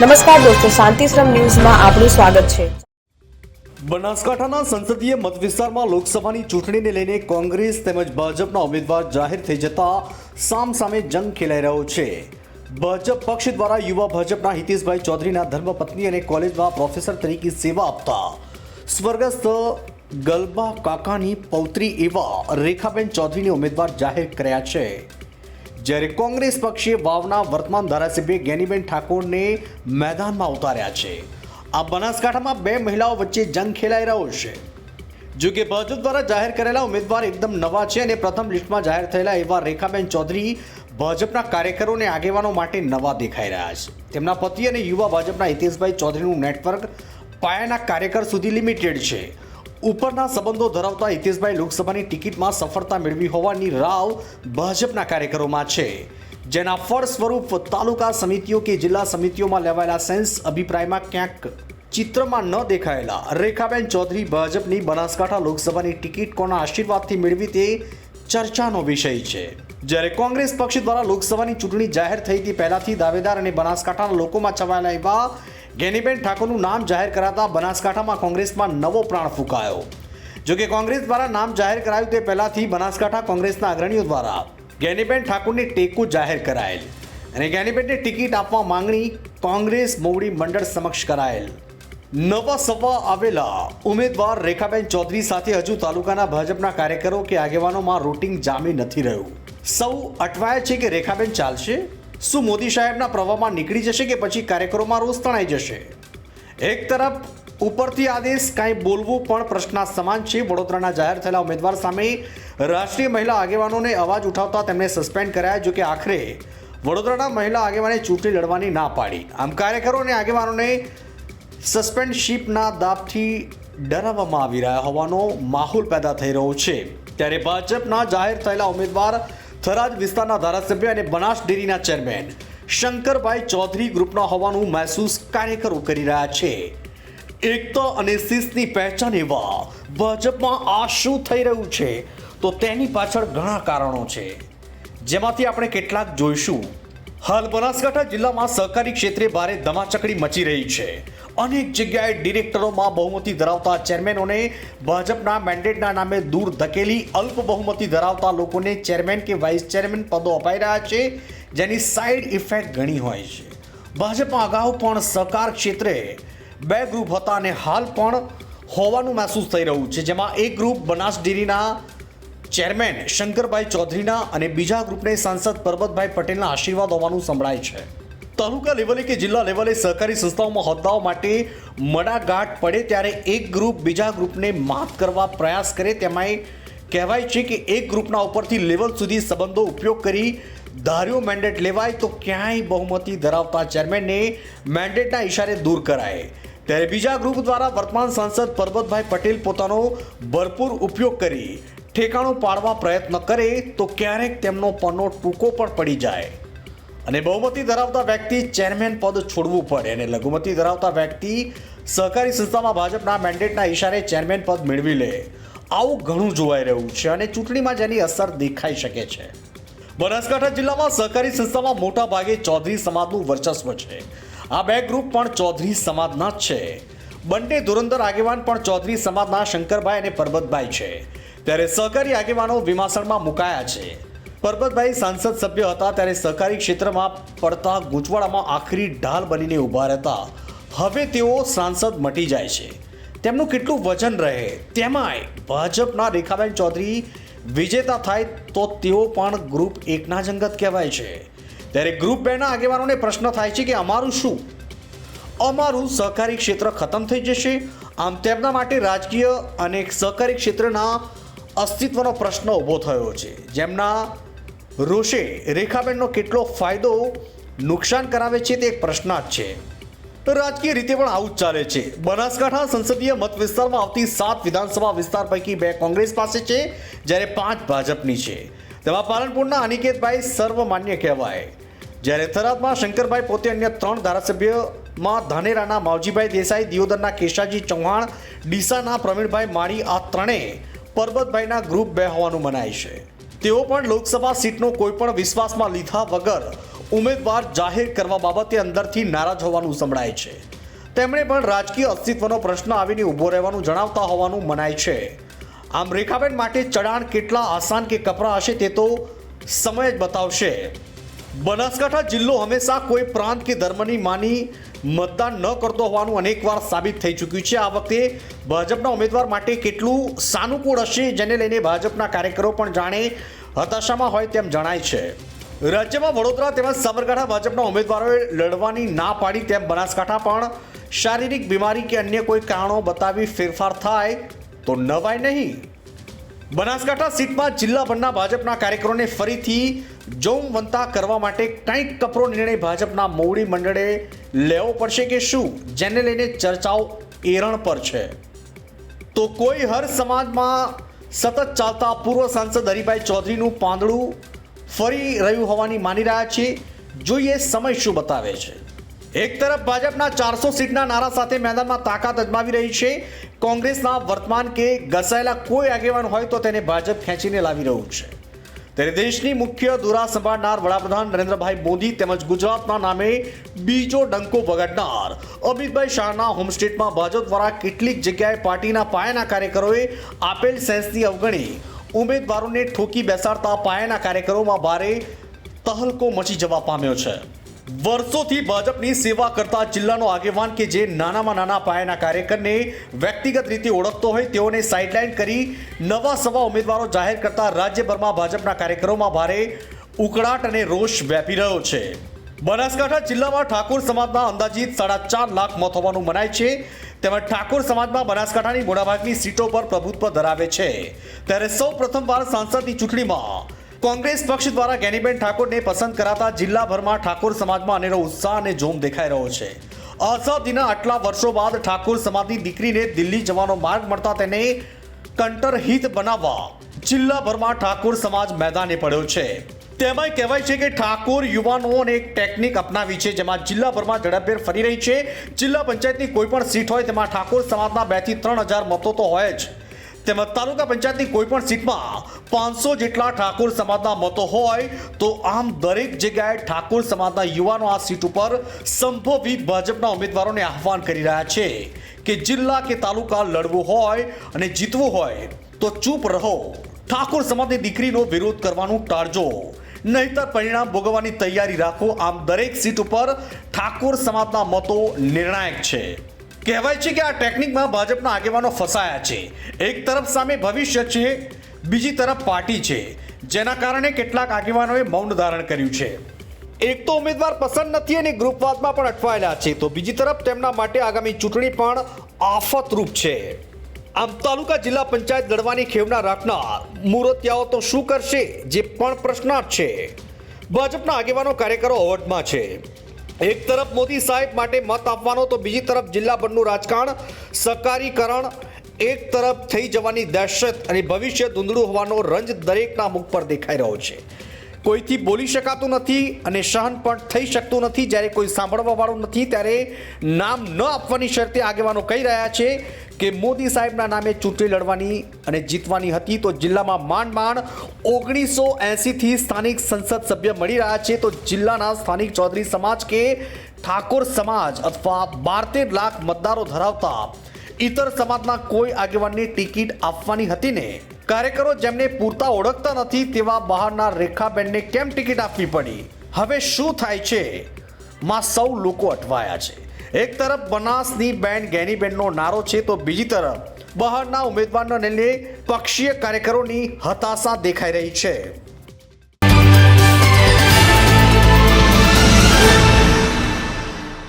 નમસ્કાર દોસ્તો, શાંતિશ્રમ ન્યૂઝમાં આપનું સ્વાગત છે. બનાસકાંઠાના સંસદીય મત વિસ્તારમાં લોકસભાની ચૂંટણીને લઈને કોંગ્રેસ તેમજ ભાજપના ઉમેદવાર જાહેર થઈ જતા સામસામે જંગ ખેલાઈ રહ્યો છે. ભાજપ પક્ષ દ્વારા યુવા ભાજપના હિતેશભાઈ ચૌધરીના ધર્મપત્ની અને કોલેજમાં પ્રોફેસર તરીકે સેવા આપતા સ્વર્ગસ્થ ગલબા કાકાની પૌત્રી એવા રેખાબેન ચૌધરીને ઉમેદવાર જાહેર કર્યા છે. જ્યારે કોંગ્રેસ પક્ષે વાવના વર્તમાન ધારાસભ્ય જ્ઞાનીબેન ઠાકોરને મેદાનમાં ઉતાર્યા છે. આ બનાસકાંઠામાં બે મહિલાઓ વચ્ચે જંગ ખેલાઈ રહ્યો છે. જો કે ભાજપ દ્વારા જાહેર કરેલા ઉમેદવાર એકદમ નવા છે અને પ્રથમ લિસ્ટમાં જાહેર થયેલા એવા રેખાબેન ચૌધરી ભાજપના કાર્યકરો અને આગેવાનો માટે નવા દેખાઈ રહ્યા છે. તેમના પતિ અને યુવા ભાજપના હિતેશભાઈ ચૌધરીનું નેટવર્ક પાયાના કાર્યકર સુધી લિમિટેડ છે. ઉપરના સંબંધો ધરાવતા હિતેશભાઈ લોકસભાની ટિકિટમાં સફળતા મેળવી હોવાની રાવ ભાજપના કાર્યકરોમાં છે. જેના ફળ સ્વરૂપ તાલુકા સમિતિઓ કે જિલ્લા સમિતિઓમાં લેવાયેલા સેન્સ અભિપ્રાયમાં ક્યાંક ચિત્રમાં ન દેખાયેલા રેખાબેન ચૌધરી ભાજપની બનાસકાંઠા લોકસભાની ટિકિટ કોના આશીર્વાદથી મેળવી તે ચર્ચાનો વિષય છે. જ્યારે કોંગ્રેસ પક્ષ દ્વારા લોકસભાની ચૂંટણી જાહેર થઈ તે પહેલાથી દાવેદાર અને બનાસકાંઠાના લોકોમાં છવાયેલા એવા ગેનીબેન ઠાકોરનું નામ જાહેર કરાતા બનાસકાંઠામાં કોંગ્રેસમાં નવો પ્રાણ ફૂંકાયો. જોકે કોંગ્રેસ દ્વારા નામ જાહેર કરાયું તે પહેલાથી બનાસકાંઠા કોંગ્રેસના અગ્રણીઓ દ્વારા ગેનીબેન ઠાકોરની ટેકો જાહેર કરાયેલ અને ગેનીબેનને ટિકિટ આપવા માંગણી કોંગ્રેસ મોવડી મંડળ સમક્ષ કરાયેલ. નવા સવા આવેલા ઉમેદવાર રેખાબેન ચૌધરી સાથે હજુ તાલુકાના ભાજપના કાર્યકરો કે આગેવાનોમાં રૂટિંગ જામી નથી રહ્યું. સૌ અટવાય છે કે રેખાબેન ચાલશે? શું મોદી સાહેબના પ્રવાહમાં નીકળી જશે કે પછી કાર્યકરોમાં રોષ તણાઈ જશે? એક તરફ ઉપરથી આદેશ કાંઈ બોલવું પણ પ્રશ્ના સમાન છે. વડોદરાના જાહેર થયેલા ઉમેદવાર સામે રાષ્ટ્રીય મહિલા આગેવાનોને અવાજ ઉઠાવતા તેમને સસ્પેન્ડ કરાયા જો કે આખરે વડોદરાના મહિલા આગેવાને ચૂંટણી લડવાની ના પાડી. આમ કાર્યકરો અને આગેવાનોને સસ્પેન્ડશીપના દાબથી ડરાવવામાં આવી રહ્યા હોવાનો માહોલ પેદા થઈ રહ્યો છે. ત્યારે ભાજપના જાહેર થયેલા ઉમેદવાર થરાદ વિસ્તારના ધારાસભ્ય અને બનાસ ડેરીના ચેરમેન શંકરભાઈ ચૌધરી ગ્રુપના હોવાનું મહેસૂસ કાર્યકરો કરી રહ્યા છે. એકતા અને શિસ્તની પહેચાન એવા ભાજપમાં આ શું થઈ રહ્યું છે. તો તેની પાછળ ઘણા કારણો છે. જેમાંથી આપણે કેટલાક જોઈશું. હાલ બનાસકાંઠા જિલ્લામાં સહકારી ક્ષેત્રે ભારે ધમાચકડી મચી રહી છે. અનેક જગ્યાએ ડિરેક્ટરોમાં બહુમતી ધરાવતા ચેરમેનોને ભાજપના મેન્ડેટના નામે દૂર ધકેલી અલ્પ બહુમતી ધરાવતા લોકોને ચેરમેન કે વાઇસ ચેરમેન પદો અપાઈ રહ્યા છે, જેની સાઇડ ઇફેક્ટ ઘણી હોય છે. ભાજપમાં અગાઉ પણ સહકાર ક્ષેત્રે બે ગ્રુપ હતા અને હાલ પણ હોવાનું મહેસૂસ થઈ રહ્યું છે, જેમાં એક ગ્રુપ બનાસ ડેરીના ચેરમેન શંકરભાઈ ચૌધરીના અને બીજા ગ્રુપને સાંસદ પરબતભાઈ પટેલના આશીર્વાદ હોવાનું સંભળાય છે. તાલુકા લેવલે કે જિલ્લા લેવલે સહકારી સંસ્થાઓમાં હોદ્દાઓ માટે મડાગાંઠ પડે ત્યારે એક ગ્રુપ બીજા ગ્રુપને માફ કરવા પ્રયાસ કરે તેમાંય કહેવાય છે કે એક ગ્રુપના ઉપરથી લેવલ સુધી સંબંધો ઉપયોગ કરી ધાર્યો મેન્ડેટ લેવાય તો ક્યાંય બહુમતી ધરાવતા ચેરમેનને મેન્ડેટના ઇશારે દૂર કરાય. ત્યારે બીજા ગ્રુપ દ્વારા વર્તમાન સાંસદ પરબતભાઈ પટેલ પોતાનો ભરપૂર ઉપયોગ કરી ઠેકાણું પાડવા પ્રયત્ન કરે તો ક્યારેક તેમનો પન્નો ટૂંકો પણ પડી જાય. અને બહુમતી ધરાવતા વ્યક્તિ ચેરમેન પદ છોડવું પડે અને લઘુમતી ધરાવતા વ્યક્તિ સહકારી સંસ્થામાં ભાજપના મેન્ડેટના ઇશારે ચેરમેન પદ મેળવી લે. આવું ઘણું જોવાઈ રહ્યું છે અને ચૂંટણીમાં જેની અસર દેખાઈ શકે છે. બનાસકાંઠા જિલ્લામાં સહકારી સંસ્થામાં મોટા ભાગે ચૌધરી સમાજનું વર્ચસ્વ છે. આ બે ગ્રુપ પણ ચૌધરી સમાજના જ છે. બંને ધુરંધર આગેવાન પણ ચૌધરી સમાજના શંકરભાઈ અને પરબતભાઈ છે. ત્યારે સહકારી આગેવાનો વિમાસણમાં મુકાયા છે. પરબતભાઈ સાંસદ સભ્ય હતા ત્યારે સહકારી ક્ષેત્રમાં પડતા ગૂંચવાડામાં આખરી ઢાલ બનીને ઊભા રહેતા. હવે તેઓ સાંસદ મટી જાય છે. તેમનું કેટલું વજન રહે તેમાંય ભાજપના રેખાબેન ચૌધરી વિજેતા થાય તો તેઓ પણ ગ્રુપ એકના જ અંગત કહેવાય છે. ત્યારે ગ્રુપ બેના આગેવાનોને પ્રશ્ન થાય છે કે અમારું શું? અમારું સહકારી ક્ષેત્ર ખતમ થઈ જશે? આમ તેમના માટે રાજકીય અને સહકારી ક્ષેત્રના અસ્તિત્વનો પ્રશ્ન ઊભો થયો છે. જેમના રોષે રેખાબેનનો કેટલો ફાયદો નુકસાન કરાવે છે તે એક પ્રશ્ન જ છે. રાજકીય રીતે પણ આવું જ ચાલે છે. બનાસકાંઠા સંસદીય મત વિસ્તારમાં આવતી સાત વિધાનસભા વિસ્તાર પૈકી બે કોંગ્રેસ પાસે છે, જ્યારે પાંચ ભાજપની છે. તેમાં પાલનપુરના અનિકેતભાઈ સર્વમાન્ય કહેવાય. જ્યારે થરાદમાં શંકરભાઈ પોતે અન્ય ત્રણ ધારાસભ્યમાં ધાનેરાના માવજીભાઈ દેસાઈ, દિયોદરના કેશાજી ચૌહાણ, ડીસાના પ્રવીણભાઈ માળી આ ત્રણેય પરબતભાઈના ગ્રુપ બે હોવાનું મનાય છે. તેઓ પણ લોકસભા સીટનો કોઈ પણ વિશ્વાસમાં લીધા વગર ઉમેદવાર જાહેર કરવા બાબતે અંદરથી નારાજ હોવાનું સંભળાય છે. તેમણે પણ રાજકીય અસ્તિત્વનો પ્રશ્ન આવીને ઊભો રહેવાનું જણાવતા હોવાનું મનાય છે. આમ રેખાબેન માટે ચડાણ કેટલા આસાન કે કપરા હશે તે તો સમય જ બતાવશે. બનાસકાંઠા જિલ્લો હંમેશા કોઈ પ્રાંત કે ધર્મની માની મતદાન ન કરતો હોવાનું અનેકવાર સાબિત થઈ ચૂક્યું છે. આ વખતે ભાજપના ઉમેદવાર માટે કેટલું સાનુકૂળ હશે જેને લઈને ભાજપના કાર્યકરો પણ જાણે હતાશામાં હોય તેમ જણાય છે. રાજ્યમાં વડોદરા તેમજ સાબરકાંઠા ભાજપના ઉમેદવારોએ લડવાની ના પાડી તેમ બનાસકાંઠા પણ શારીરિક બીમારી કે અન્ય કોઈ કારણો બતાવી ફેરફાર થાય તો નવાય નહીં. બનાસકાંઠા સીટમાં જિલ્લાભરના ભાજપના કાર્યકરોને ફરીથી જોમવંતા કરવા માટે કંઈક કપરો નિર્ણય ભાજપના મોવડી મંડળે લેવો પડશે કે શું? જેને લઈને ચર્ચાઓ એરણ પર છે. તો કોઈ હર સમાજમાં સતત ચાલતા પૂર્વ સાંસદ હરિભાઈ ચૌધરીનું પાંદડું ફરી રહ્યું હોવાની માની રહ્યા છે. જોઈએ સમય શું બતાવે છે. એક તરફ ભાજપના ચારસો સીટના નારા સાથે મેદાનમાં તાકાત અજમાવી રહી છે. કોંગ્રેસના વર્તમાન કે ઘસાયેલા કોઈ આગેવાન હોય તો તેને ભાજપ ખેંચીને લાવી રહ્યું છે. ત્યારે દેશની મુખ્ય દુરા સંભાળનાર વડાપ્રધાન નરેન્દ્રભાઈ મોદી તેમજ ગુજરાતના નામે બીજો ડંકો વગાડનાર અમિતભાઈ શાહના હોમસ્ટેટમાં ભાજપ દ્વારા કેટલીક જગ્યાએ પાર્ટીના પાયાના કાર્યકરોએ આપેલ સેન્સની અવગણી ઉમેદવારોને ઠોકી બેસાડતા પાયાના કાર્યકરોમાં ભારે તહલકો મચી જવા પામ્યો છે. વર્ષોથી ભાજપની સેવા કરતા જિલ્લાનો આગેવાન કે જે નાનામાં નાના પાયાના કાર્યકરને વ્યક્તિગત રીતે ઓળખતો હોય તેઓને સાઇડલાઇન કરી નવા સવા ઉમેદવારો જાહેર કરતા રાજ્યભરમાં ભાજપના કાર્યકરોમાં ભારે ઉકળાટ અને રોષ વ્યાપી રહ્યો છે. બનાસકાંઠા જિલ્લામાં ઠાકોર સમાજના અંદાજિત સાડા ચાર લાખ મત હોવાનું મનાય છે. તેમજ ઠાકોર સમાજમાં બનાસકાંઠાની મોટાભાગની સીટો પર પ્રભુત્વ ધરાવે છે. ત્યારે સૌ પ્રથમવાર સાંસદની ચૂંટણીમાં કોંગ્રેસ પક્ષ દ્વારા ગેનીબેન ઠાકોરને પસંદ કરાતા જિલ્લાભરમાં ઠાકોર સમાજમાં અનેરો ઉત્સાહ અને જોમ દેખાઈ રહ્યો છે. આઝાદીના આટલા વર્ષો બાદ ઠાકોર સમાજની દીકરીને દિલ્હી જવાનો માર્ગ મળતા તેને કંટરહિત બનાવવા જિલ્લાભરમાં ઠાકોર સમાજ મેદાને પડ્યો છે. તેમાંય કહેવાય છે કે ઠાકોર યુવાનોને એક ટેકનિક અપનાવી છે, જેમાં જિલ્લાભરમાં ઝડપભેર ફરી રહી છે. જિલ્લા પંચાયતની કોઈ પણ સીટ હોય તેમાં ઠાકોર સમાજના બેથી ત્રણ હજાર મતો તો હોય જ. તેમજ તાલુકા પંચાયતની કોઈ પણ સીટમાં પાંચસો જેટલા ઠાકોર સમાજના મતો હોય તો આમ દરેક જગ્યાએ ઠાકોર સમાજના યુવાનો આ સીટ ઉપર સંભવિત ભાજપના ઉમેદવારોને આહવાન કરી રહ્યા છે કે જિલ્લા કે તાલુકા લડવું હોય અને જીતવું હોય તો ચૂપ રહો. ઠાકોર સમાજની દીકરીનો વિરોધ કરવાનું ટાળજો. નહીતર પરિણામ ભોગવવાની તૈયારી રાખો. આમ દરેક સીટ ઉપર ઠાકોર સમાજના મતો નિર્ણાયક છે. કહેવાય છે કે આ ટેકનિકમાં ભાજપના આગેવાનો ફસાયા છે. એક તરફ સામે ભવિષ્ય છે, બીજી તરફ પાર્ટી છે, જેના કારણે કેટલાક આગેવાનોએ મૌન ધારણ કર્યું છે. એક તો ઉમેદવાર પસંદ નથી અને ગ્રુપવાદમાં પણ અટવાયેલા છે, તો બીજી તરફ તેમના માટે આગામી ચૂંટણી પણ આફતરૂપ છે. આમ તાલુકા જિલ્લા પંચાયત લડવાની ખેવના રાખનાર મુરતિયાઓ તો શું કરશે, જે પણ પ્રશ્નાર્થ છે. ભાજપના આગેવાનો કાર્યકરો અવટમાં છે. એક તરફ મોદી સાહેબ માટે મત આપવાનો તો બીજી તરફ જિલ્લાભરનું રાજકારણ સહકારીકરણ એક તરફ થઈ જવાની દહેશત અને ભવિષ્ય ધૂંધળું હોવાનો રંજ દરેકના મુખ પર દેખાઈ રહ્યો છે. કોઈથી બોલી શકાતું નથી અને સહન પણ થઈ શકતું નથી. જ્યારે કોઈ સાંભળવાવાળું નથી, ત્યારે નામ ન આપવાની શરતે આગેવાનો કહી રહ્યા છે કે મોદી સાહેબના નામે ચૂંટણી લડવાની અને જીતવાની હતી. તો જિલ્લામાં માંડ માંડ ઓગણીસો એંસીથી સ્થાનિક સંસદ સભ્ય મળી રહ્યા છે. તો જિલ્લાના સ્થાનિક ચૌધરી સમાજ કે ઠાકોર સમાજ અથવા બારતેર લાખ મતદારો ધરાવતા ઇતર સમાજના કોઈ આગેવાનની ટિકિટ આપવાની હતી ને. કાર્યકરો જેમને પૂરતા ઓળખતા નથી તેવા બહારના રેખાબેનને કેમ ટિકિટ આપવી પડી? હવે શું થાય છે? માં સૌ લોકો અટવાયા છે. એક તરફ બનાસની બેન ગેનીબેનનો નારો છે તો બીજી તરફ બહારના ઉમેદવારને લઈને પક્ષીય કાર્યકરોની હતાશા દેખાઈ રહી છે.